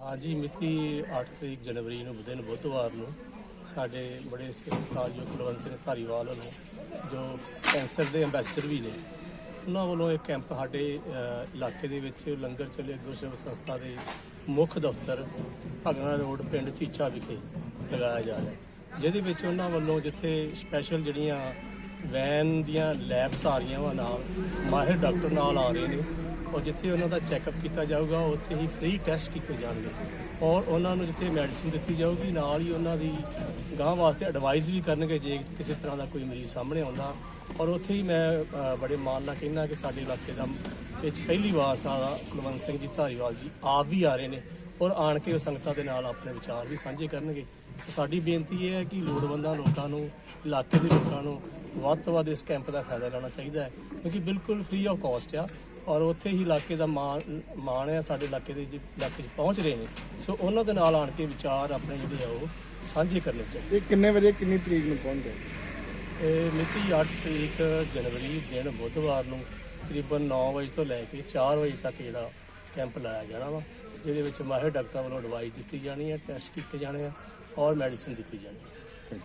ਹਾਂਜੀ, ਮਿਤੀ 8 ਤਰੀਕ ਜਨਵਰੀ ਨੂੰ ਦਿਨ ਬੁੱਧਵਾਰ ਨੂੰ ਸਾਡੇ ਬੜੇ ਸਤਿਕਾਰਯੋਗ ਕੁਲਵੰਤ ਸਿੰਘ ਧਾਰੀਵਾਲ ਵੱਲੋਂ ਜੋ ਕੈਂਸਰ ਦੇ ਐਂਬੈਸਡਰ ਵੀ ਨੇ, ਉਹਨਾਂ ਵੱਲੋਂ ਇੱਕ ਕੈਂਪ ਸਾਡੇ ਇਲਾਕੇ ਦੇ ਵਿੱਚ ਲੰਗਰ ਚੱਲੇ ਗੁਰਸੇਵਕ ਸੰਸਥਾ ਦੇ ਮੁੱਖ ਦਫ਼ਤਰ ਭਗਨਾ ਰੋਡ, ਪਿੰਡ ਚੀਚਾ ਵਿਖੇ ਲਗਾਇਆ ਜਾ ਰਿਹਾ ਹੈ। ਜਿਹਦੇ ਵਿੱਚ ਉਹਨਾਂ ਵੱਲੋਂ ਜਿੱਥੇ ਸਪੈਸ਼ਲ ਜਿਹੜੀਆਂ ਵੈਨ ਦੀਆਂ ਲੈਬਸ ਆ ਰਹੀਆਂ ਵਾ ਨਾਲ, ਮਾਹਿਰ ਡਾਕਟਰ ਨਾਲ ਆ ਰਹੇ ਨੇ ਔਰ ਜਿੱਥੇ ਉਹਨਾਂ ਦਾ ਚੈੱਕਅਪ ਕੀਤਾ ਜਾਊਗਾ, ਉੱਥੇ ਹੀ ਫ੍ਰੀ ਟੈਸਟ ਕੀਤੇ ਜਾਣਗੇ। ਔਰ ਉਹਨਾਂ ਨੂੰ ਜਿੱਥੇ ਮੈਡੀਸਿਨ ਦਿੱਤੀ ਜਾਊਗੀ, ਨਾਲ ਹੀ ਉਹਨਾਂ ਦੀ ਗਾਂ ਵਾਸਤੇ ਐਡਵਾਈਸ ਵੀ ਕਰਨਗੇ, ਜੇ ਕਿਸੇ ਤਰ੍ਹਾਂ ਦਾ ਕੋਈ ਮਰੀਜ਼ ਸਾਹਮਣੇ ਆਉਂਦਾ। ਔਰ ਉੱਥੇ ਹੀ ਮੈਂ ਬੜੇ ਮਾਣ ਨਾਲ ਕਹਿੰਦਾ ਕਿ ਸਾਡੇ ਇਲਾਕੇ ਦਾ ਵਿੱਚ ਪਹਿਲੀ ਵਾਰ ਸਾਡਾ ਕੁਲਵੰਤ ਸਿੰਘ ਜੀ ਧਾਰੀਵਾਲ ਜੀ ਆਪ ਵੀ ਆ ਰਹੇ ਨੇ। ਔਰ ਆਣ ਕੇ ਉਹ ਸੰਗਤਾਂ ਦੇ ਨਾਲ ਆਪਣੇ ਵਿਚਾਰ ਵੀ ਸਾਂਝੇ ਕਰਨਗੇ। ਸਾਡੀ ਬੇਨਤੀ ਇਹ ਹੈ ਕਿ ਲੋੜਵੰਦਾਂ ਲੋਕਾਂ ਨੂੰ, ਇਲਾਕੇ ਦੇ ਲੋਕਾਂ ਨੂੰ ਵੱਧ ਤੋਂ ਵੱਧ ਇਸ ਕੈਂਪ ਦਾ ਫਾਇਦਾ ਲੈਣਾ ਚਾਹੀਦਾ ਹੈ। ਕਿਉਂਕਿ ਬਿਲਕੁਲ ਫ੍ਰੀ ਆਫ ਕਾਸਟ ਆ। ਔਰ ਉੱਥੇ ਹੀ ਇਲਾਕੇ ਦਾ ਮਾਣ ਮਾਣ ਆ ਸਾਡੇ ਇਲਾਕੇ ਦੇ ਜਿ- ਇਲਾਕੇ 'ਚ ਪਹੁੰਚ ਰਹੇ ਨੇ। ਸੋ ਉਹਨਾਂ ਦੇ ਨਾਲ ਆਣ ਕੇ ਵਿਚਾਰ ਆਪਣੇ ਜਿਹੜੇ ਆ ਉਹ ਸਾਂਝੇ ਕਰਨੇ ਚਾਹੀਦੇ। ਇਹ ਕਿੰਨੇ ਵਜੇ ਕਿੰਨੀ ਤਰੀਕ ਨੂੰ ਪਹੁੰਚਦੇ? ਇਹ ਮਿਤੀ 8 ਤਰੀਕ ਜਨਵਰੀ ਦਿਨ ਬੁੱਧਵਾਰ ਨੂੰ ਤਕਰੀਬਨ 9 ਵਜੇ ਤੋਂ ਲੈ ਕੇ 4 ਵਜੇ ਤੱਕ ਜਿਹੜਾ ਕੈਂਪ ਲਾਇਆ ਜਾਣਾ ਵਾ ਜਿਹਦੇ ਵਿੱਚ ਮਾਹਿਰ ਡਾਕਟਰਾਂ ਵੱਲੋਂ ਐਡਵਾਈਸ ਦਿੱਤੀ ਜਾਣੀ ਹੈ ਟੈਸਟ ਕੀਤੇ ਜਾਣੇ ਆ ਔਰ ਮੈਡੀਸਿਨ ਦਿੱਤੀ ਜਾਣੀ ਹੈ।